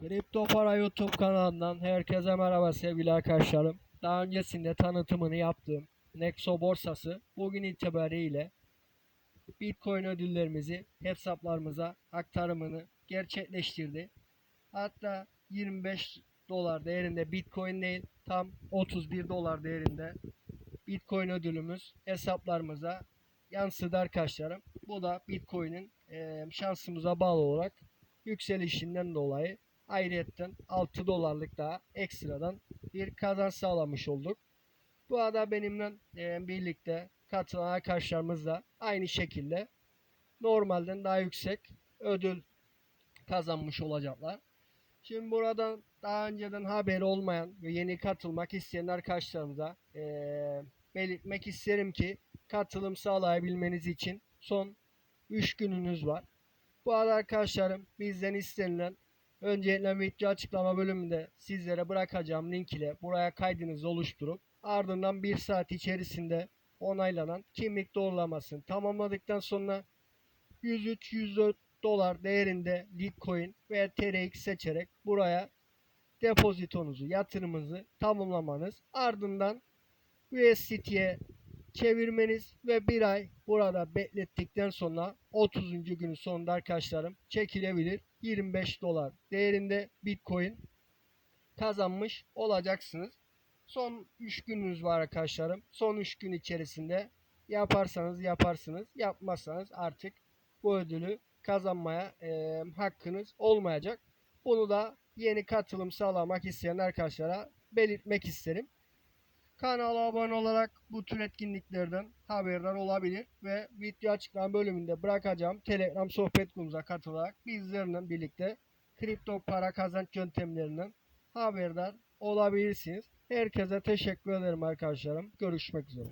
Kripto Para YouTube kanalından herkese merhaba sevgili arkadaşlarım. Daha öncesinde tanıtımını yaptığım Nexo borsası bugün itibariyle Bitcoin ödüllerimizi hesaplarımıza aktarımını gerçekleştirdi. Hatta 25 dolar değerinde Bitcoin değil tam 31 dolar değerinde Bitcoin ödülümüz hesaplarımıza yansıdı arkadaşlarım. Bu da Bitcoin'in şansımıza bağlı olarak yükselişinden dolayı ayrıyetten 6 dolarlık daha ekstradan bir kazanç sağlamış olduk. Bu arada benimle e, birlikte katılan arkadaşlarımız da aynı şekilde normalden daha yüksek ödül kazanmış olacaklar. Şimdi buradan daha önceden haberi olmayan ve yeni katılmak isteyen arkadaşlarımıza e, belirtmek isterim ki katılım sağlayabilmeniz için son 3 gününüz var. Bu arada arkadaşlarım bizden istenilen öncelikle video açıklama bölümünde sizlere bırakacağım link ile buraya kaydınızı oluşturup ardından 1 saat içerisinde onaylanan kimlik doğrulamasını tamamladıktan sonra 103-104 dolar değerinde Litecoin veya TRX seçerek buraya depozitonuzu, yatırımınızı tamamlamanız ardından USDT'ye çevirmeniz ve bir ay burada beklettikten sonra 30. günün sonunda arkadaşlarım çekilebilir 25 dolar değerinde Bitcoin kazanmış olacaksınız. Son 3 gününüz var arkadaşlarım. Son 3 gün içerisinde yaparsanız yaparsınız. Yapmazsanız artık bu ödülü kazanmaya e, hakkınız olmayacak. Bunu da yeni katılım sağlamak isteyen arkadaşlara belirtmek isterim. Kanala abone olarak bu tür etkinliklerden haberdar olabilir ve video açıklama bölümünde bırakacağım Telegram sohbet grubumuza katılarak bizlerle birlikte kripto para kazanç yöntemlerinden haberdar olabilirsiniz. Herkese teşekkür ederim arkadaşlarım. Görüşmek üzere.